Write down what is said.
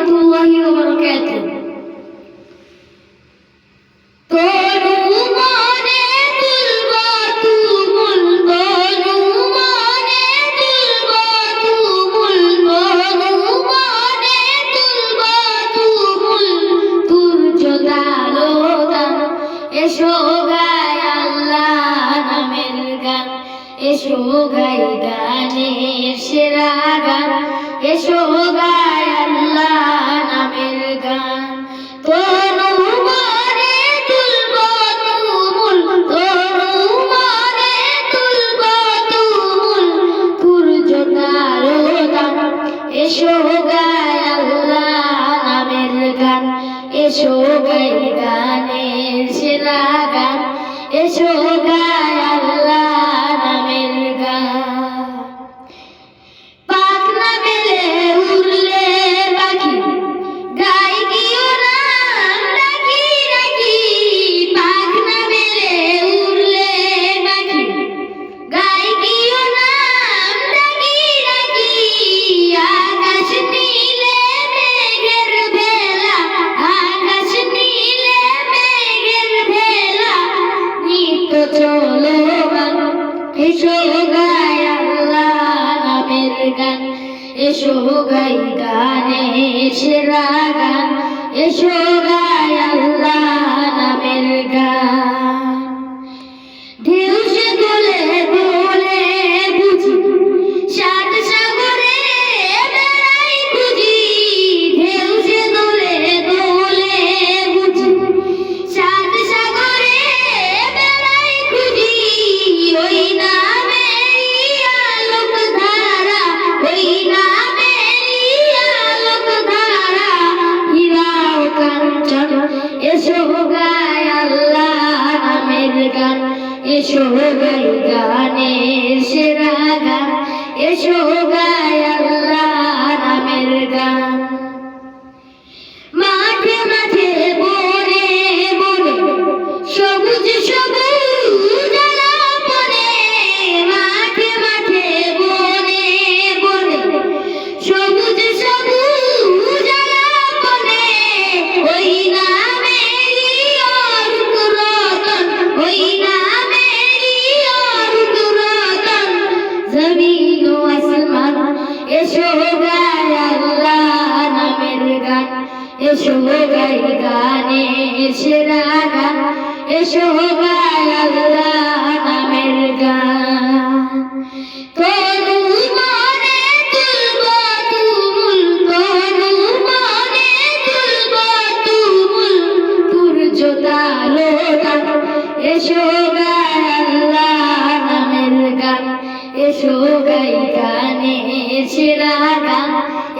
রহমতুল্লাহি ওয়া বারাকাতুহু। এসো গাই আল্লাহ নামের গান, এসো গাই গানের সেরা গান, এসো গাই এসো গায় আল্লাহ নামের গান এসো গাই গানের সেরা গান এসো গান এসো গাই গানে সেরা গান এসো গায় এসো গাই গানের সেরা গান। এসো গায় আল্লাহ এসো গাই আল্লাহ নামের গান এসো গাই গানে সেরা গান এসো গাই আল্লাহ গান।